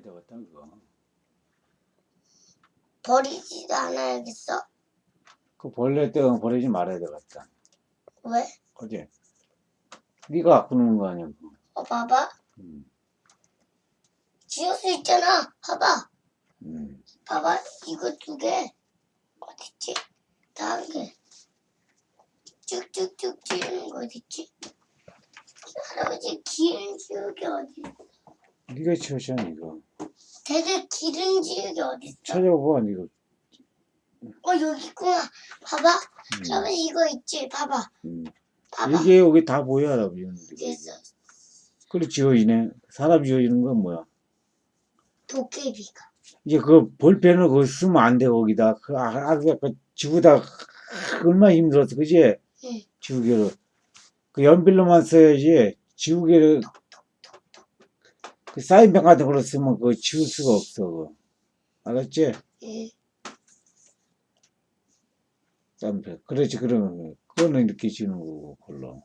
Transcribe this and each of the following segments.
되겠다 그거. 버리지도 않아야겠어? 그 벌레 때는 버리지 말아야 되겠다. 왜? 그지? 네가 노는 거 아니야. 그거. 어, 봐봐. 음, 지울 수 있잖아. 봐봐. 음. 봐봐. 이거 두 개. 어딨지? 다 한 개. 쭉쭉쭉 지우는 거 어딨지? 할아버지 기름 지우개 어디? 네가 치우잖아 이거. 되게 기름 지우개 어딨어? 찾아봐 이거. 어 여기 있구나. 봐봐. 음, 할아버지 이거 있지? 봐봐. 음. 봐봐. 이게 여기 다 보여 할아버지. 여기 있어. 그래 지워지네. 사람 지워지는 건 뭐야? 도깨비가. 이제 그 볼펜을 그거 쓰면 안 돼 거기다. 그 아, 아, 그 지우다 얼마나 힘들었어, 그지? 응. 지우개를 그 연필로만 써야지 지우개를 그 사인펜 같은 걸로 쓰면 그거 지울 수가 없어. 그거. 알았지? 응. 사인펜. 그렇지 그러면 그거는 이렇게 지우는 거고 그걸로.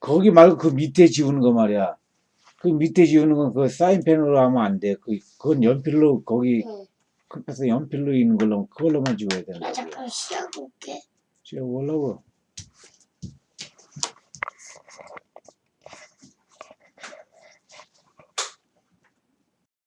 거기 말고 그 밑에 지우는 거 말이야. 그 밑에 지우는 건 그 사인펜으로 하면 안 돼. 그 그건 연필로 거기 응. 급해서 연필로 있는 걸로 그걸로만 지워야 된다. 나 잠깐 쉬어볼게. 지워보려고.